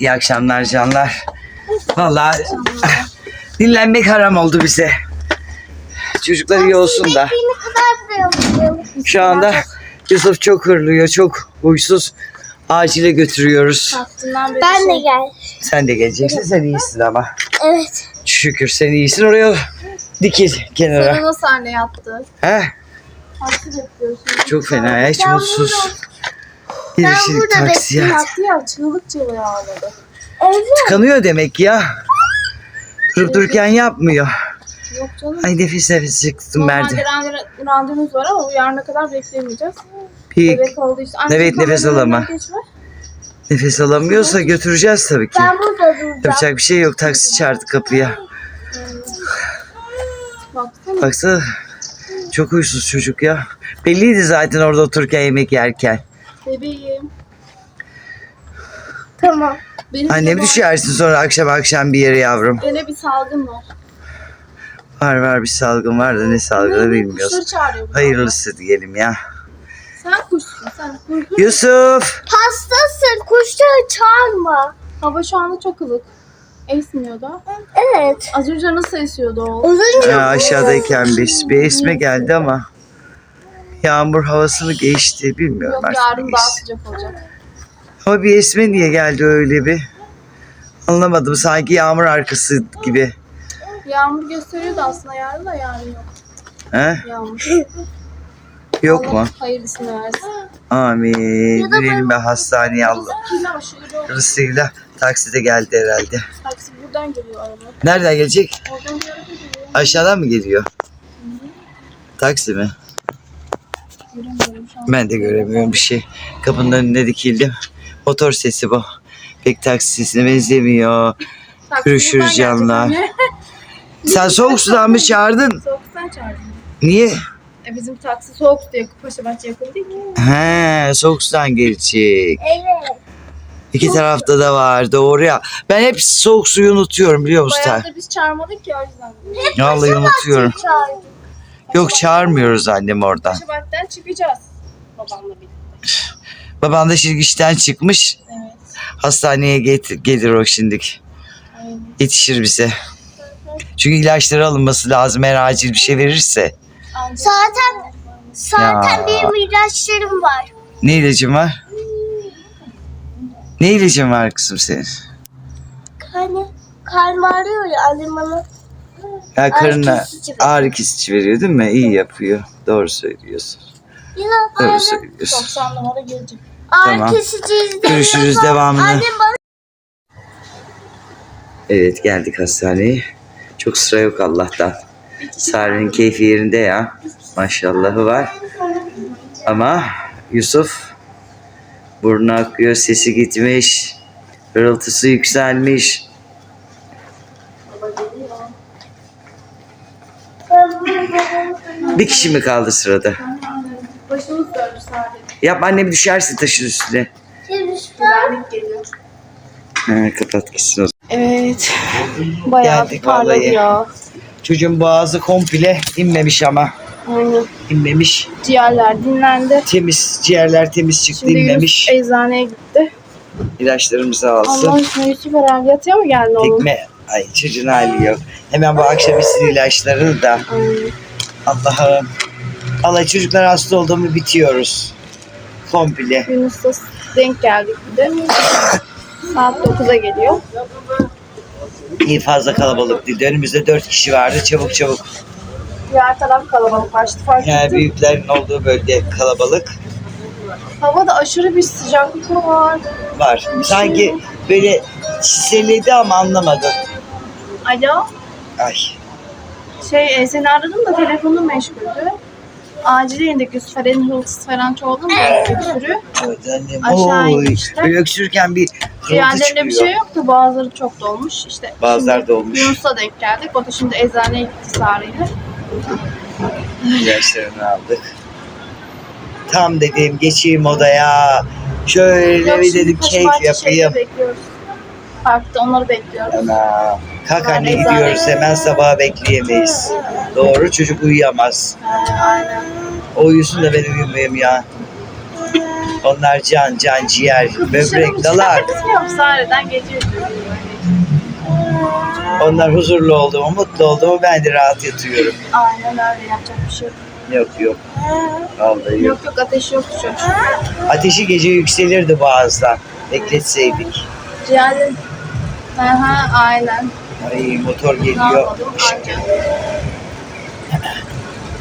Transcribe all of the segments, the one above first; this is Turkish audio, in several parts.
İyi akşamlar canlar. Vallahi dinlenmek haram oldu bize. Çocuklar iyi olsun da. Şu anda Yusuf çok hırlıyor, çok huysuz. Acile götürüyoruz. Ben de gel. Sen de geleceksin, sen iyisin ama. Evet. Şükür sen iyisin. Oraya dikil kenara. Sana nasıl anne yattı? He? Çok fena, hiç Ben mutsuz. Ben Girişilik burada taksiye. Yattı ya çığlık çığlığı ağladı. Evet. Tıkanıyor demek ya. Durup dururken yapmıyor. Yok canım. Ay nefis nefis çıktım Merdi. randevu- randevumuz var ama yarına kadar beklemeyeceğiz. Bir oldu işte. Anne, Evet, nefes alama. nefes alamıyorsa götüreceğiz tabii ki. Ben burada duracağım. Yapacak bir şey yok. Taksi çağırdı kapıya. Baksana. Baksana. Çok huysuz çocuk ya. Belliydi zaten orada otururken yemek yerken. Bebeğim. Tamam. Benim Annem düşersin sonra akşam akşam bir yere yavrum. Gene bir salgın var. Var var bir salgın var da ne salgını bilmiyoruz. Hayırlısı diyelim ya. Sen kuşsun sen. Hı. Yusuf. Hastasın. Kuşları çağırma. Hava şu anda çok ılık. Esmiyor da. Evet. Az önce nasıl esiyordu o? Uzun Ha, aşağıdayken biz bir esme geldi ama yağmur havasını geçti bilmiyorum Yok artık. yarın daha sıcak olacak. Ama bir esme niye geldi öyle bir? Anlamadım sanki yağmur arkası gibi. Yağmur gösteriyordu aslında yarın da yarın yok. He? Yağmur. Yok Allah mu? Hayırlısını versin. Amin. Dönelim ben hastaneye Allah. Hırsıyla takside geldi herhalde. Taksi buradan geliyor araba. Nereden gelecek? Oradan bir araba geliyor. Aşağıdan mı geliyor? Taksi mi? Göremiyorum şu an. Ben de göremiyorum bir şey. Kapının önünde dikildim. Motor sesi bu. Pek taksi sesine benzemiyor. Görüşürüz canlar. Sen soğuk sudan mı çağırdın? Soğuktan çağırdım. Niye? E bizim taksi soğuk diye Paşa Bahçe yakın değil ki. He, soğuk sudan gelecek. Evet. İki tarafta da var doğru ya. Ben hep soğuk suyu unutuyorum biliyor musun? Bayağı da biz çağırmadık ya o yüzden. Vallahi unutuyorum. Çağırdım. Yok çağırmıyoruz annem oradan. Bahçe'den çıkacağız. Babamla birlikte. Baban da şimdi işten çıkmış. Evet. Hastaneye get- gelir o şimdilik. Aynen. Yetişir bize. Çünkü ilaçları alınması lazım eğer acil bir şey verirse. Zaten zaten Ya. benim ilaçlarım var. Ne ilacın var? Ne ilacın var kızım senin? Hani karnım ağrıyor ya annem bana. Ya karına kesici ağrı kesici veriyor değil mi? İyi yapıyor. Doğru söylüyorsun. Ya Doğru bana söylüyorsun. 90 numara gelecek. Tamam. ağrı kesici izlediğim Görüşürüz devamını. Annem bana Evet geldik hastaneye. Çok sıra yok Allah'tan. Sare'nin keyfi yerinde ya. Maşallahı var. Ama Yusuf burnu akıyor, sesi gitmiş. Hırıltısı yükselmiş. Bir kişi mi kaldı sırada? Başımız döndü sadece. Yap annem düşersin taşın üstüne. Güvenlik geliyor. Ha, kapat gitsin o zaman. Evet. Bayağı Geldik parladı vallahi. ya. Çocuğun boğazı komple inmemiş ama. Aynen. İnmemiş. Ciğerler dinlendi. Temiz, ciğerler temiz çıktı Şimdi inmemiş. Yunus eczaneye gitti. İlaçlarımızı alsın. Allah aşkına Yusuf herhalde yatıyor mu geldi oğlum? Tekme. Ay çocuğun hali yok. Hemen bu akşam için ilaçları da. Aynen. Allah'ım. Allah çocuklar hasta oldu mu bitiyoruz. Komple. Yunus'la denk geldik bir de. Saat 9'a geliyor. İyi fazla kalabalık değil. Önümüzde dört kişi vardı. Çabuk çabuk. Diğer taraf kalabalıklaştı fark Yani ettim. büyüklerin olduğu bölge kalabalık Havada aşırı bir sıcaklık var. var. Sanki böyle çiseledi ama anlamadım. Alo. Ay. Şey e, seni aradım da telefonum meşguldü. Acile indik Yusuf Eren'in hırıltısı falan çoğaldı mı? Öksürü. Evet annem. Aşağı Oy. inmişler. Böyle öksürürken bir hırıltı Diğerlerinde bir çıkıyor. şey yoktu. Bazıları çok dolmuş. İşte Bazıları şimdi dolmuş. Yunus'a denk geldik. O da şimdi eczaneye gitti Sarı'yla. İlaçlarını aldık. Tam dedim geçeyim odaya. Şöyle Yok, bir dedim keyif yapayım. bekliyoruz. Parkta onları bekliyoruz. Ana. Kalk anne gidiyoruz hemen sabaha bekleyemeyiz. Doğru çocuk uyuyamaz. O uyusun da ben uyumayayım ya. Onlar can, can, ciğer, böbrek, Sare'den gece uyuyorum. Onlar huzurlu oldu mu, mutlu oldu mu ben de rahat yatıyorum. Aynen öyle yapacak bir şey yok. Yok yok. Vallahi yok. Yok yok ateş yok şu an. Ateşi gece yükselirdi boğazdan. Bekletseydik. Ciğerlerim. Aha aynen. Ay motor geliyor. yapalım? Aynen.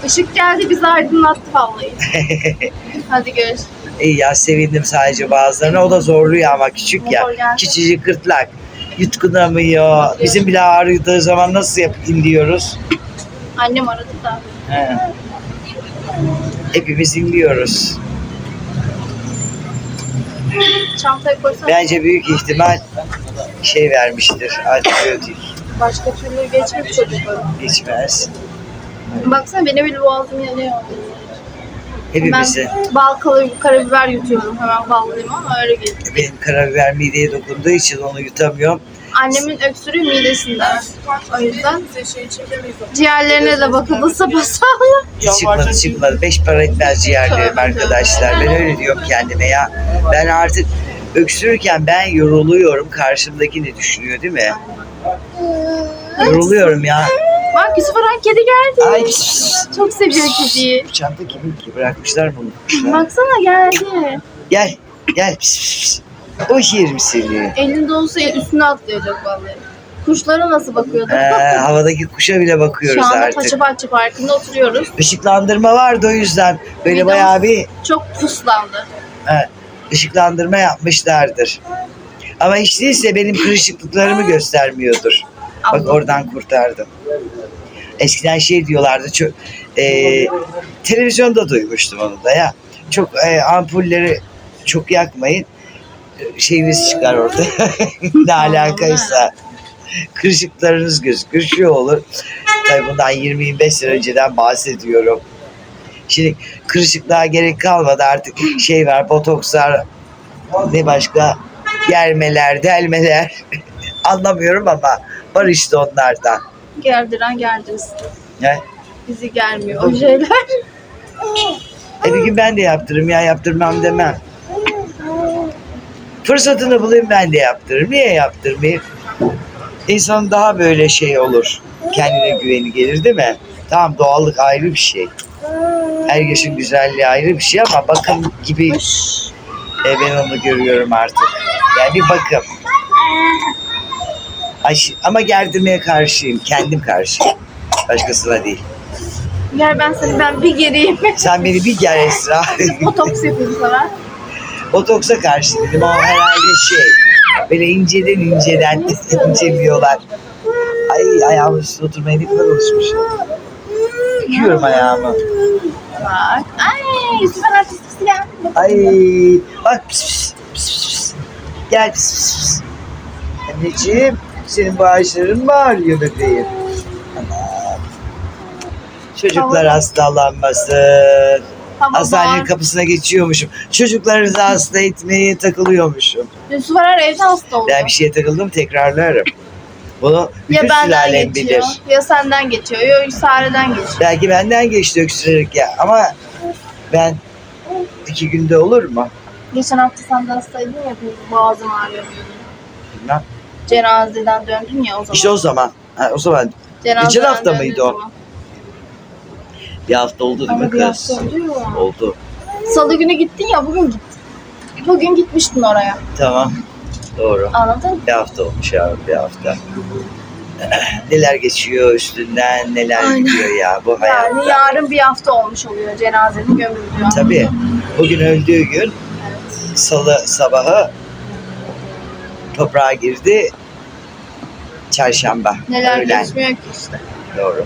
Işık geldi bizi aydınlattı vallahi. Hadi görüşürüz. İyi ya sevindim sadece bazılarına. O da zorluyor ama küçük ya. Geldi. Küçücük gırtlak. Yutkunamıyor. Bizim bile ağrıdığı zaman nasıl yapayım diyoruz. Annem aradı da. He. Hepimiz inliyoruz. Çantaya koysana. Bence büyük ihtimal şey vermiştir. Antibiyotik. Başka türlü geçmiş çocukları. Geçmez. Baksana benim bile boğazım yanıyor. Hepimizi. Ben bal kalı- karabiber yutuyorum. Hemen ballayayım ama öyle geliyor. Benim karabiber mideye dokunduğu için onu yutamıyorum. Annemin öksürüğü midesinde. O yüzden ciğerlerine de bakıldı sapasağlam. Çıkmadı çıkmadı. Beş para etmez ciğerlerim arkadaşlar. Ben öyle diyorum kendime ya. Ben artık öksürürken ben yoruluyorum. Karşımdaki ne düşünüyor değil mi? Yoruluyorum ya. Bak Yusuf Aran kedi geldi. Ay. Çok seviyor kediyi. Bu çanta kimin ki? Bırakmışlar mı? unutmuşlar? Baksana geldi. Gel. Gel. Pis, pis, pis. O yerim seni. Elinde olsa üstüne atlayacak vallahi. Kuşlara nasıl bakıyordu? Ee, havadaki kuşa bile Şu bakıyoruz anda artık. Paça Bahçe Parkı'nda oturuyoruz. Işıklandırma vardı o yüzden. Böyle Midem- bayağı bir Çok puslandı. he, ışıklandırma yapmışlardır. Ama hiç değilse benim kırışıklıklarımı göstermiyordur. Bak oradan kurtardım. Eskiden şey diyorlardı çok e, televizyonda duymuştum onu da ya. Çok e, ampulleri çok yakmayın. E, Şeyiniz çıkar orada. ne alakaysa. Kırışıklarınız gözükür. Şu olur. Tabii bundan 20-25 sene önceden bahsediyorum. Şimdi kırışıklığa gerek kalmadı artık şey var botokslar ne başka germeler delmeler anlamıyorum ama var işte onlardan. Gerdiren gerdirsin. Ne? Bizi germiyor o şeyler. E bir gün ben de yaptırırım ya yaptırmam demem. Fırsatını bulayım ben de yaptırırım. Niye yaptırmayayım? İnsan daha böyle şey olur. Kendine güveni gelir değil mi? Tamam doğallık ayrı bir şey. Her yaşın güzelliği ayrı bir şey ama bakım gibi e, ben onu görüyorum artık. Yani bir bakım. Ay, ama gerdirmeye karşıyım. Kendim karşıyım. Başkasına değil. Gel ben seni ben bir geriyim. Sen beni bir gel Esra. Botoks yapayım sana. Botoksa karşı dedim ama herhalde şey böyle inceden inceden inceliyorlar. Ay ayağımın üstüne oturmaya ne kadar alışmışım. Büküyorum ayağımı. Bak. Ay Yusuf Aran fıstıksı geldi. Ay bak pis pis pis pis. Gel pis pis. Anneciğim senin bağışların mı ağrıyor bebeğim? Aman. Çocuklar hastalanmasın. Hava Hastanenin bağır. kapısına geçiyormuşum. Çocuklarınızı hasta etmeye takılıyormuşum. Yusuf Arar evde hasta oldu. Ben bir şeye takıldım tekrarlarım. Bunu ya bütün benden geçiyor, bilir. ya senden geçiyor, ya Sare'den geçiyor. Belki benden geçti öksürerek ya ama ben iki günde olur mu? Geçen hafta sen de hastaydın ya, boğazım ağrıyor. Bilmem. Cenazeden döndün ya o zaman. İşte o zaman. Ha, o zaman Cenazeden geçen hafta mıydı o? zaman. bir hafta oldu değil mi kız? hafta ya. Oldu. Salı günü gittin ya, bugün gittin. Bugün gitmiştin oraya. Tamam. Doğru. Anladın mı? Bir hafta olmuş ya bir hafta. neler geçiyor üstünden neler Aynen. gidiyor ya bu hayatta. Yani yarın bir hafta olmuş oluyor cenazenin gömüldüğü. Tabii. Bugün öldüğü gün Evet. salı sabahı toprağa girdi. Çarşamba. Neler öğlen. geçmiyor ki işte. Doğru.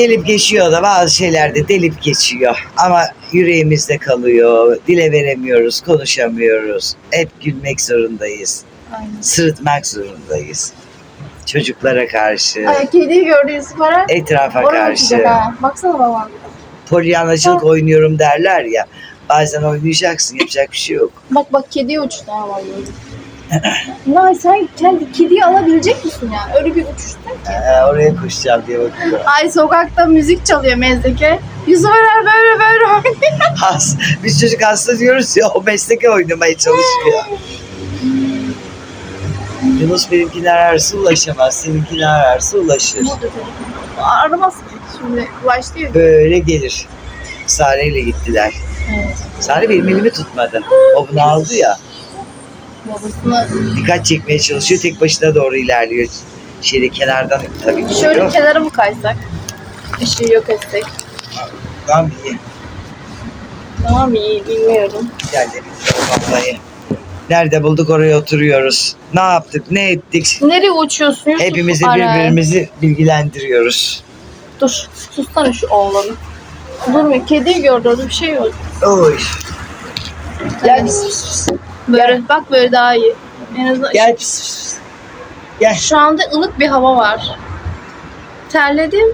Gelip geçiyor da bazı şeyler de delip geçiyor. Ama yüreğimizde kalıyor. Dile veremiyoruz, konuşamıyoruz. Hep gülmek zorundayız. Aynen. Sırıtmak zorundayız. Çocuklara karşı, Ay kediyi gördü Yusuf etrafa Oraya karşı. ha. Baksana baba. Polyanlacılık oynuyorum derler ya. Bazen oynayacaksın, yapacak bir şey yok. Bak bak kediye uçtu ha vallahi. Ya sen kendi kediyi alabilecek misin ya? Öyle bir uçuştun ki. Ee, oraya koşacağım diye bakıyorum. Ay sokakta müzik çalıyor mezdeke. Yusuf Erer böyle böyle oynuyor. Has, biz çocuk hasta diyoruz ya o mesleke oynamaya çalışıyor. Yunus benimkini ararsa ulaşamaz. Seninkini ararsa ulaşır. Aramaz ki. Şimdi ulaştı ya. Böyle gelir. Sare ile gittiler. Evet. Sare benim elimi tutmadı. O bunu aldı ya. Babasına Dikkat çekmeye çalışıyor. Tek başına doğru ilerliyor. Şeyde kenardan tabii ki. şöyle kenara mı kaysak? Işığı yok etsek. Tamam iyi. Tamam iyi bilmiyorum. Gel de vallahi. Nerede bulduk oraya oturuyoruz. Ne yaptık, ne ettik? Nereye uçuyorsun Yusuf? Hepimizi Aray? birbirimizi bilgilendiriyoruz. Dur. Sussana şu oğlanı. Durmuyor. Kediyi gördü orada bir şey yok. Oy. Gel. Böyle bak böyle daha iyi. En azından Gel. Gel. Şu anda ılık bir hava var. Terledim.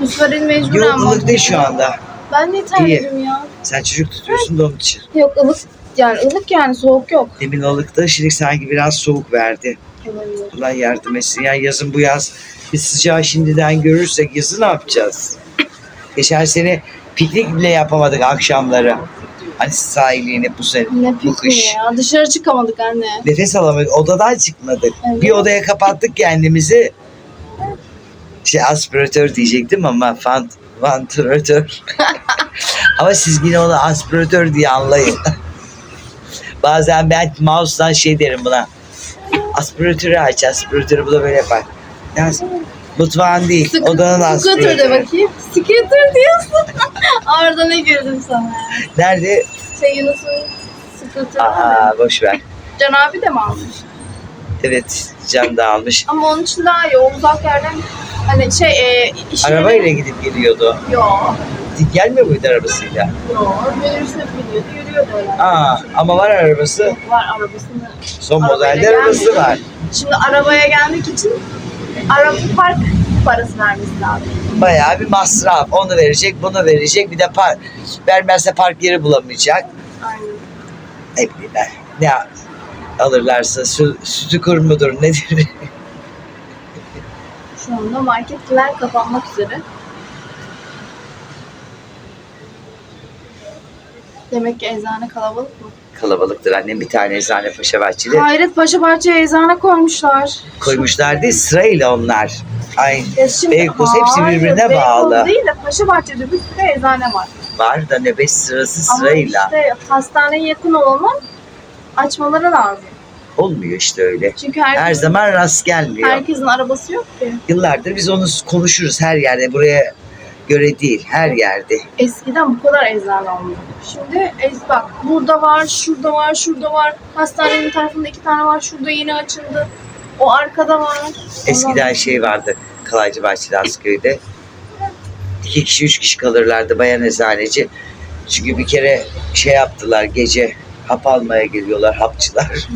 Yusuf'un mecburen Yok ılık değil şu anda. Ben de terledim ya. Sen çocuk tutuyorsun da onun için. Yok ılık yani ılık yani soğuk yok. Demin ılıkta şimdi sanki biraz soğuk verdi. Olabilir. Allah yardım etsin. Ya yazın bu yaz biz sıcağı şimdiden görürsek yazı ne yapacağız? Geçen sene piknik bile yapamadık akşamları. Hani sahilliğini bu sene, Ne bu kış. ya. Dışarı çıkamadık anne. Nefes alamadık. Odadan çıkmadık. Evet. Bir odaya kapattık kendimizi. Şey aspiratör diyecektim ama fant, vantilatör. ama siz yine onu aspiratör diye anlayın. Bazen ben mouse'dan şey derim buna. Aspiratörü aç, aspiratörü bu da böyle yapar. Yani mutfağın değil, Sık- odanın Scooter de bakayım. Scooter diyorsun. Orada ne gördüm sana. Nerede? Şey Yunus'un scooter'ı. Aa boş ver. Can abi de mi almış? Evet, can da almış. Ama onun için daha iyi. O uzak yerden hani şey e, Arabayla gidip geliyordu. Yok. Gelmiyor muydu arabasıyla? Yok. Minibüsle gidiyordu. Yürüyordu öyle. Aa, ama var arabası. Var arabasını. Son modelde arabası var. Şimdi arabaya gelmek için araba park parası vermesi lazım. Bayağı bir masraf. Onu verecek, bunu verecek. Bir de park, vermezse park yeri bulamayacak. Aynen. Ne bileyim ben. Ne alırlarsa sü, sütü kur mudur nedir? Şu anda marketler kapanmak üzere. Demek ki eczane kalabalık mı? Kalabalıktır annem bir tane eczane Paşa Bahçeli. Hayret Paşa Bahçe'ye eczane koymuşlar. Koymuşlar değil sırayla onlar. Ay Ya şimdi, Beykoz hepsi Hayır, birbirine Beykoz bağlı. değil de Paşa Bahçe'de bir sürü eczane var. var da nöbet sırası Ama sırayla. işte hastaneye yakın olanı açmaları lazım. Olmuyor işte öyle. Çünkü herkes, Her zaman rast gelmiyor. herkesin arabası yok ki. Yıllardır biz onu konuşuruz her yerde. Buraya göre değil. Her yerde. Eskiden bu kadar eczane olmuyordu. Şimdi ez, bak burada var, şurada var, şurada var. Hastanenin tarafında iki tane var, şurada yeni açıldı. O arkada var. Eskiden şey vardı Kalaycı Bahçeli Asköy'de. İki kişi, üç kişi kalırlardı bayan eczaneci. Çünkü bir kere şey yaptılar gece hap almaya geliyorlar hapçılar.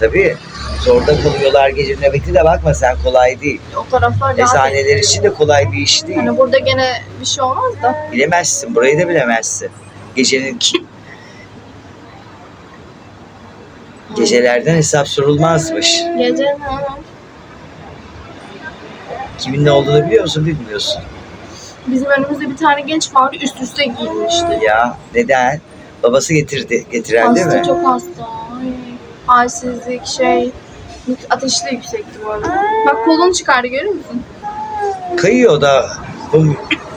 Tabii zorda kalıyorlar gece nöbeti de bakma sen kolay değil. O taraflar Eczaneler için de kolay bir iş değil. Hani burada gene bir şey olmaz da. Bilemezsin burayı da bilemezsin. Gecenin ki... Gecelerden hesap sorulmazmış. Gece Kimin ne olduğunu biliyor musun bilmiyorsun. Bizim önümüzde bir tane genç vardı üst üste giyinmişti. Ya neden? Babası getirdi, getiren değil hasta mi? çok hasta. Ay, halsizlik şey. Ateşi de yüksekti bu arada. Bak kolunu çıkardı görüyor musun? Kayıyor da bu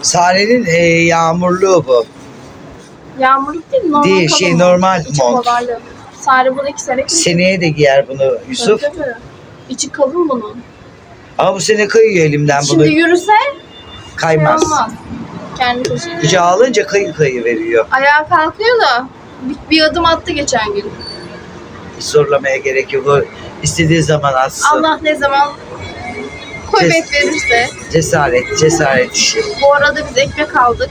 Sare'nin e, yağmurluğu bu. Yağmurluk değil normal Değil, kalın şey, mı? normal İçi mont. Sare bunu iki sene. Seneye de giyer bunu Yusuf. Tabii, tabii. İçi kalın bunun. Ama bu sene kayıyor elimden bunu. Şimdi yürüse şey Kaymaz. olmaz. Kendi taşıyacak. Kucağa alınca kayı kayı veriyor. Ayağa kalkıyor da bir, bir adım attı geçen gün. Hiç zorlamaya gerek yok. O istediği zaman atsın. Allah ne zaman kuvvet Kes. verirse. Cesaret, cesaret işi. Bu arada biz ekmek aldık.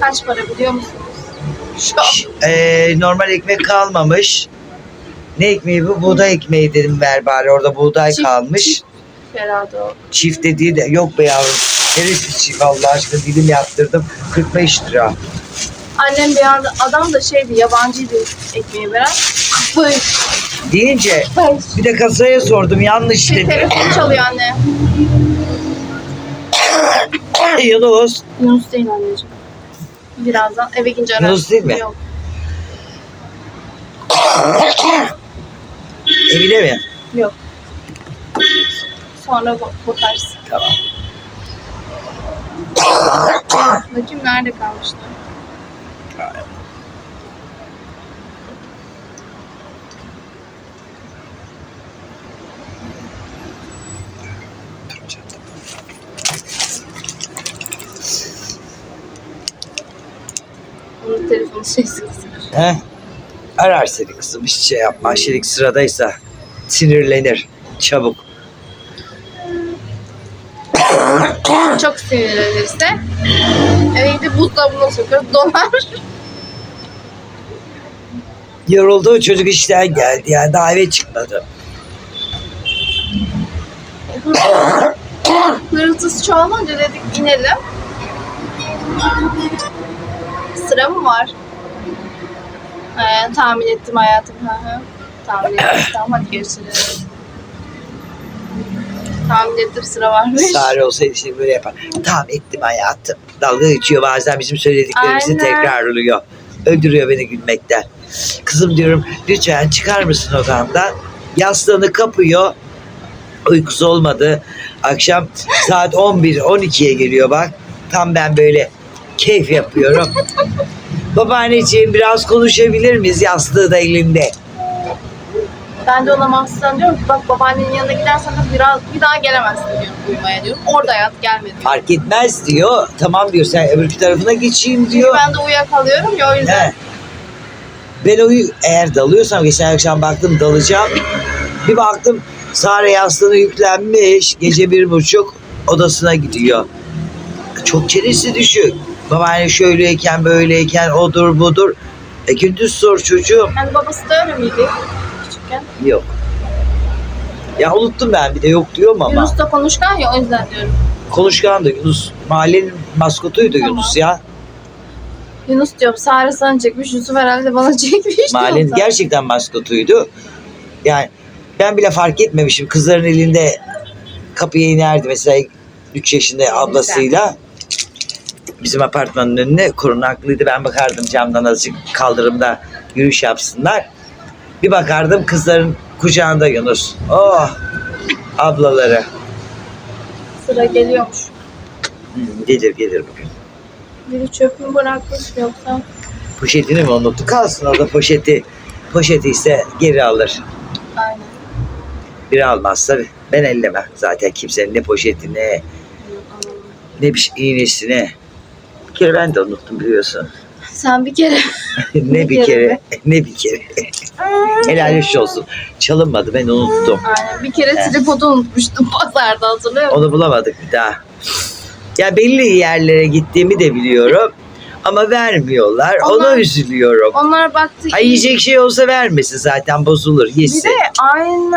Kaç para biliyor musunuz? Çok. Ş- e, normal ekmek kalmamış. Ne ekmeği bu? Buğday ekmeği dedim ver bari. Orada buğday Çift- kalmış. çift. Herhalde o. Çift dediği de yok be yavrum. Neresi çift Allah aşkına dilim yaptırdım. 45 lira. Annem bir anda adam da şeydi yabancıydı ekmeği veren. Böyle. Deyince bir de kasaya sordum yanlış dedi. telefon çalıyor anne. Yunus. Yunus değil anneciğim. Birazdan eve gidince ararsın. Yunus değil mi? Yok. Emine mi? Yok. Sonra bak- bakarsın. Tamam. Bakayım nerede kalmışlar. Kısmış. He? Arar seni kızım hiç şey yapma. Şirik sıradaysa sinirlenir. Çabuk. Çok sinirlenirse eve gidip buzdolabına sokuyor. Donar. Yoruldu çocuk işten geldi ya daha eve çıkmadı. Hırıltısı çoğalınca dedik inelim. Sıra mı var? Ee, tahmin ettim hayatım. Hı hı. tahmin ettim. tamam hadi görüşürüz. Tahmin ettim sıra varmış. Sare olsaydı şimdi böyle yapar. Tamam ettim hayatım. Dalga geçiyor bazen bizim söylediklerimizi Aynen. tekrarlıyor. Öldürüyor beni gülmekten. Kızım diyorum lütfen çıkar mısın odamdan? Yastığını kapıyor. Uykusu olmadı. Akşam saat 11-12'ye geliyor bak. Tam ben böyle keyif yapıyorum. Babaanneciğim biraz konuşabilir miyiz? Yastığı da elinde. Ben de ona mahsusen diyorum ki bak babaannenin yanına gidersen de biraz bir daha gelemezsin diyorum uyumaya diyorum. Orada yat gelme diyor. Fark etmez diyor. Tamam diyor sen öbür tarafına geçeyim diyor. Ben de uyuyakalıyorum ya o yüzden. He. Ben uyu eğer dalıyorsam geçen akşam baktım dalacağım. Bir baktım Sare yastığına yüklenmiş. Gece bir buçuk odasına gidiyor. Çok çenesi düşük. Babaanne şöyleyken böyleyken odur budur. E gündüz sor çocuğum. Yani babası da öyle miydi küçükken? Yok. Ya unuttum ben bir de yok diyorum ama. Yunus da konuşkan ya o yüzden diyorum. Konuşkan da Yunus. Mahallenin maskotuydu Tamam. Yunus ya. Yunus diyorum Sare sana çekmiş, Yusuf herhalde bana çekmiş. Mahallenin diyorum sana. gerçekten maskotuydu. Yani ben bile fark etmemişim. Kızların elinde kapıya inerdi mesela 3 yaşında ablasıyla. Bizim apartmanın önüne korunaklıydı. Ben bakardım camdan azıcık kaldırımda yürüyüş yapsınlar. Bir bakardım kızların kucağında Yunus. Oh ablaları. Sıra geliyormuş. Hmm, Gelir gelir bugün. Biri çöpümü bırakmış yoksa. Poşetini mi unuttu? Kalsın orada poşeti. Poşeti ise geri alır. Aynen. Biri almazsa ben ellemem. Zaten kimsenin ne poşetine ne bir şey, iğnesine. Bir kere ben de unuttum biliyorsun. Sen bir kere. ne bir kere kere, ne bir kere. Helal hoş olsun. Çalınmadı ben unuttum. Aynen. Bir kere tripodu unutmuştum pazarda hatırlıyor musun? Onu bulamadık bir daha. Ya belli yerlere gittiğimi de biliyorum. Ama vermiyorlar. Onlar- Ona üzülüyorum. Onlar baktı. Ay yiyecek şey olsa vermesin zaten bozulur. Bir Yesin. de aynı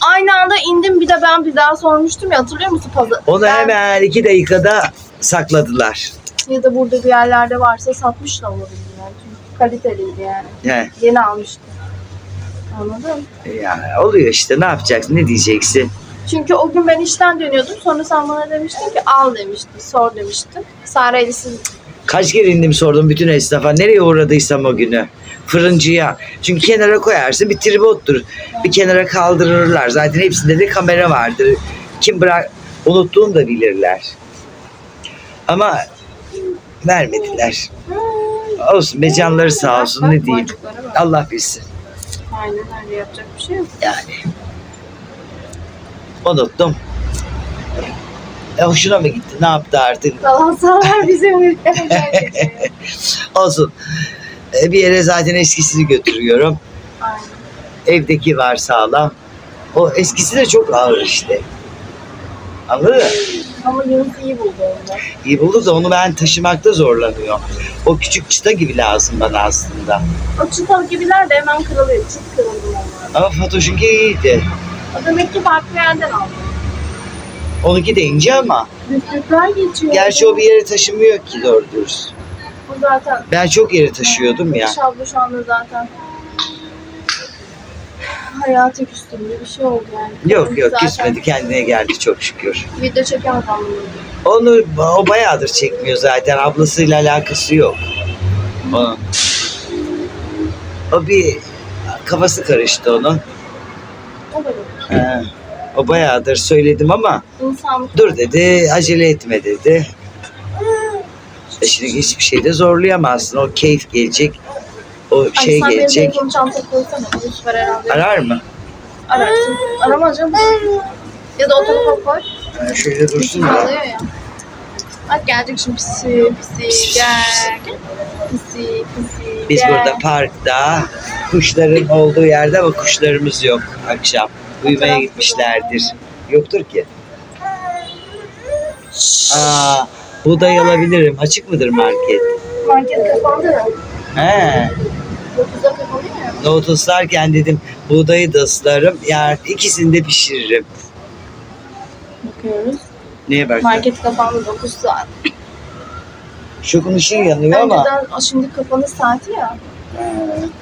aynı anda indim bir de ben bir daha sormuştum ya hatırlıyor musun pazar? Onu Ben- hemen iki dakikada sakladılar. Ya da burada bir yerlerde varsa satmış da olabilirler. Çünkü kaliteliydi yani. He. Yeni almıştım. Anladın? Ya oluyor işte ne yapacaksın ne diyeceksin. Çünkü o gün ben işten dönüyordum. Sonra sen bana demiştin ki al demiştin, sor demiştin. Sare ile siz Kaç kere indim sordum bütün esnafa nereye uğradıysam o günü. Fırıncıya. Çünkü kenara koyarsın bir tribottur. Bir kenara kaldırırlar. Zaten hepsinde de kamera vardır. Kim bırak unuttuğunu da bilirler. Ama vermediler. Olsun be canları sağ olsun ne diyeyim. Allah bilsin. Aynen öyle yapacak bir şey yok. Yani. Unuttum. E hoşuna mı gitti? Ne yaptı artık? Galatasaray bizim ülkemizde. Olsun. E, bir yere zaten eskisini götürüyorum. Aynen. Evdeki var sağlam. O eskisi de çok ağır işte. Mı? Ama Yunus iyi buldu onu. İyi buldu da onu ben taşımakta zorlanıyor. O küçük çıta gibi lazım bana aslında. O çıtalı gibiler de hemen kırılıyor. Çok kırıldı onlar. Ama Fatoş'unki iyiydi. O demek ki farklı yerden aldı. Onunki de ince ama. Büyüklükler geçiyor. Gerçi o bir yere taşımıyor ki doğru dürüst. O zaten. Ben çok yere taşıyordum ya. Şablo şu anda zaten. Hayata küstü gibi bir şey oldu yani. Yok yok Zaten küsmedi kendine geldi çok şükür. Video çekemez anlamında. Onu o bayağıdır çekmiyor zaten. Ablasıyla alakası yok. Onun. O bir kafası karıştı onun. O böyle. Ee, o bayağıdır söyledim ama İnsanlık. dur dedi acele etme dedi. E şimdi hiçbir şeyde zorlayamazsın. O keyif gelecek. O Ay şey sen benim gelecek. çantaya koysana. Yusuf var herhalde. Arar mı? Ararsın. Aramaz canım. Ya da o tarafa koy. Ha, şöyle dursun da. Ya. Bak gelecek şimdi pisi pisi gel. Pisi pisi Biz gel. burada parkta kuşların olduğu yerde ama kuşlarımız yok akşam. Uyumaya gitmişlerdir. Yoktur ki. Aa, buğday alabilirim. Açık mıdır market? Market kapandı mı? He. 9'da kapanıyor ya. Nohut ıslarken dedim buğdayı da ıslarım. Yani ikisini de pişiririm. Bakıyoruz. Neye bak? Market kapandı 9 saat. Şokun ışığı yanıyor ama. Önceden şimdi kapanış saati ya. He,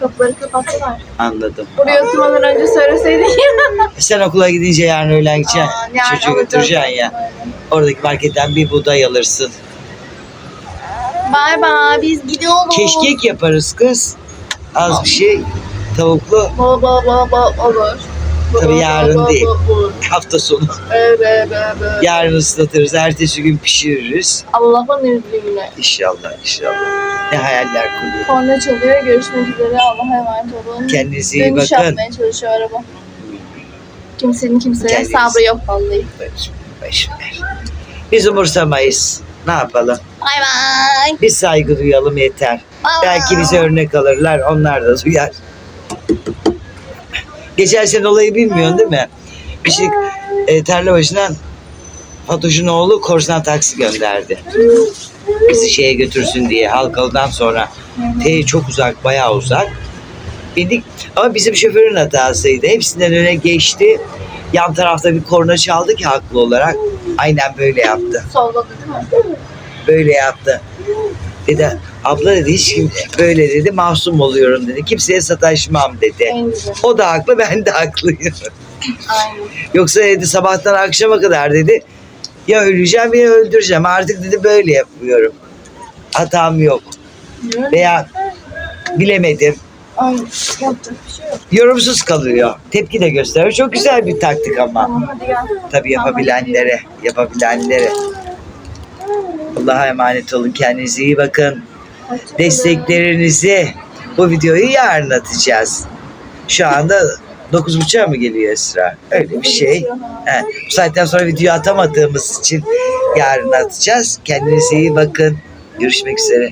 Kapıları kapattılar. anladım. Buraya oturmadan önce söyleseydin ya. Sen okula gidince yarın öğlen gideceksin. Aa, yani Çocuğu götüreceksin ya. Oradaki marketten bir buğday alırsın. Bay bay biz gidiyoruz. Keşkek yaparız kız. Az bir şey. Tavuklu. Ba ba ba ba olur. Tabii yarın değil. Hafta sonu. Yarın ıslatırız. Ertesi gün pişiririz. Allah'ın izniyle. İnşallah inşallah. Ne hayaller kuruyor. Korna çalıyor. Görüşmek üzere. Allah'a emanet olun. Kendinize iyi Dönüş bakın. yapmaya çalışıyor araba. Kimsenin kimseye Kendiniz- sabrı yok vallahi. Boş ver. Biz umursamayız. Ne yapalım? Bay bay. Biz saygı duyalım yeter. Bay Belki bize örnek alırlar. Onlar da duyar. Geçen sene olayı bilmiyorsun değil mi? Bir şey e, tarla başından Fatoş'un oğlu korsan taksi gönderdi. Bizi şeye götürsün diye Halkalı'dan sonra. T çok uzak, bayağı uzak. Bindik ama bizim şoförün hatasıydı. Hepsinden öne geçti. Yan tarafta bir korna çaldı ki haklı olarak. Aynen böyle yaptı. Solladı değil mi? Böyle yaptı. Dedi abla dedi hiç kim böyle dedi mahzum oluyorum dedi. Kimseye sataşmam dedi. O da haklı ben de haklıyım. Aynen. Yoksa dedi sabahtan akşama kadar dedi ya öleceğim ya öldüreceğim. Artık dedi böyle yapıyorum. Hatam yok. Veya bilemedim. Şey. Yorumsuz kalıyor. Tepki de gösteriyor. Çok güzel bir taktik ama. Tamam. Tabii yapabilenlere, yapabilenlere. Allah'a emanet olun. Kendinize iyi bakın. Desteklerinizi bu videoyu yarın atacağız. Şu anda 9.30'a mı geliyor Esra? Öyle bir şey. He, bu saatten sonra video atamadığımız için yarın atacağız. Kendinize iyi bakın. Görüşmek üzere.